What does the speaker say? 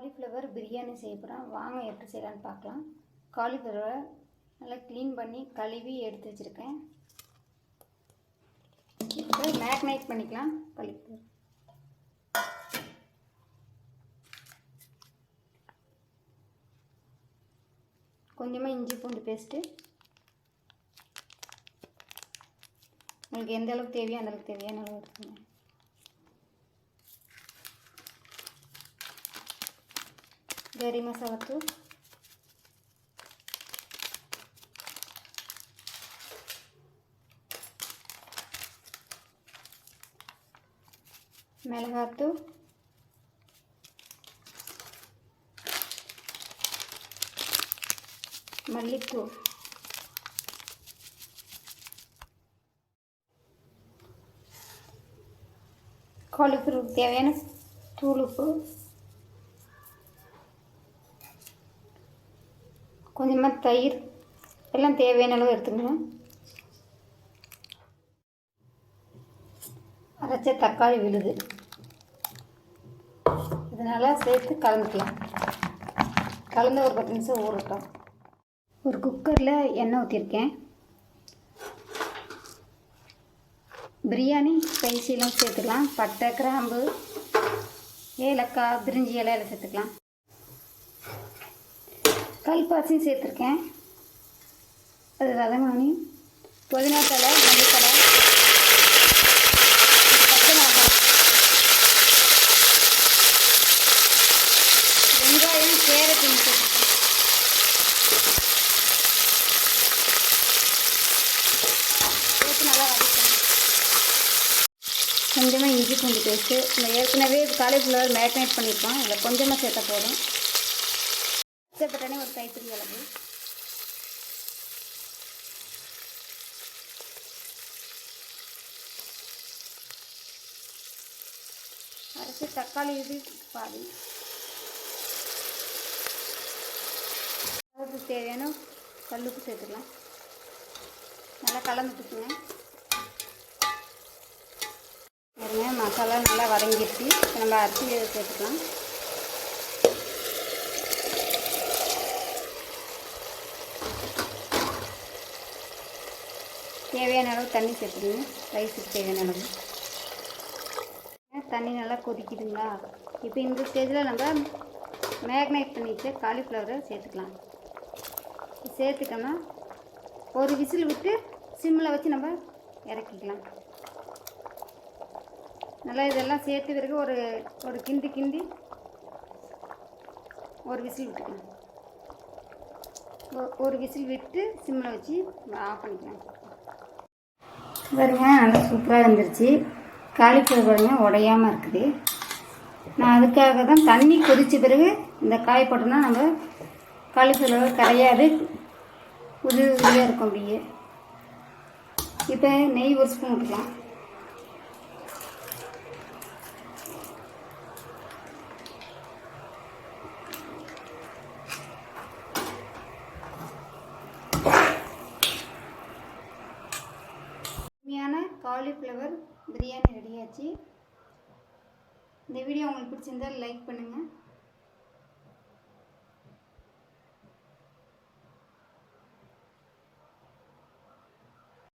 Cauliflower biryani செய்ய போகிறேன் வாங்க எப்படி செய்யலான்னு பார்க்கலாம். காலிஃப்ளவரை நல்லா க்ளீன் பண்ணி கழுவி எடுத்து வச்சுருக்கேன். இப்போ மேக்னைட் பண்ணிக்கலாம். காலிஃப்ளவர் கொஞ்சமாக இஞ்சி பூண்டு பேஸ்ட்டு உங்களுக்கு எந்த அளவுக்கு தேவையோ அந்த அளவுக்கு தேவையான அளவு எடுத்துக்கோங்க ಗರಿ ಮಸಾಲತ್ತು ಮೆಳಗಾತು ಮಲ್ಲಿಪ್ಪು ಕೊಳಿಪು ರುಬ್ತೇವೇನು ತೂಳುಪ್ಪು கொஞ்சமாக தயிர் எல்லாம் தேவையான அளவு எடுத்துக்கணும். அரைச்ச தக்காளி விழுது. இதனால் சேர்த்து கலந்துக்கலாம். கலந்து ஒரு பத்து நிமிஷம் ஊறட்டும். ஒரு குக்கரில் எண்ணெய் ஊற்றிருக்கேன் பிரியாணி ஸ்பைசிலாம் சேர்த்துக்கலாம். பட்டை கிராம்பு ஏலக்காய் பிரிஞ்சி இலையில சேர்த்துக்கலாம். கல்பாசியும் சேர்த்துருக்கேன். அது ரதமானி புதினா தலை மல்லித்தலை. பச்சை மிளகாய் வெங்காயம் கேரட் சேர்த்துருக்கேன் நல்லா கொஞ்சமாக இஞ்சி பூண்டு பேஸ்ட்டு. இந்த ஏற்கனவே காலிஃப்ளவர் மேரினேட் பண்ணியிருக்கோம் இதில் கொஞ்சமாக சேர்த்தா போதும். பச்சைப்பட்டாணி ஒரு கைப்பிடி அளவு. அரைச்சி தக்காளி இது பாதி. அதுக்கு தேவையான கல்லுப்பு சேர்த்துக்கலாம். நல்லா கலந்துட்டுக்குங்க. பாருங்க மசாலா நல்லா வதங்கிடுச்சு. நம்ம அரிசி சேர்த்துக்கலாம். தேவையான அளவு தண்ணி சேர்த்துக்கணும் ரைஸுக்கு தேவையான அளவு. தண்ணி நல்லா கொதிக்குதுங்களா? இப்போ இந்த ஸ்டேஜில் நம்ம மேக்னேட் பண்ணி வச்ச காலிஃப்ளவரை சேர்த்துக்கலாம். சேர்த்துட்டோம்னா ஒரு விசில் விட்டு சிம்மில் வச்சு நம்ம இறக்கிக்கலாம். நல்லா இதெல்லாம் சேர்த்து பிறகு ஒரு ஒரு கிண்டி கிண்டி ஒரு விசில் விட்டுக்கலாம். ஒரு விசில் விட்டு சிம்மில் வச்சு ஆஃப் பண்ணிக்கலாம். பாருங்க நல்லா சூப்பராக வந்துருச்சு காலிஃப்ளவர் பாருங்க உடையாமல் இருக்குது. நான் அதுக்காக தான் தண்ணி கொதித்த பிறகு இந்த காய் போட்டோம்னா நம்ம காலிஃப்ளவர் கரையாது. உது உதிரியாக இருக்கும் அப்படியே. இப்போ நெய் ஒரு ஸ்பூன் விட்டுக்கலாம் காலிஃப்ளவர் பிரியாணி ரெடியாச்சு இந்த வீடியோ உங்களுக்கு பிடிச்சிருந்தால் லைக் பண்ணுங்கள்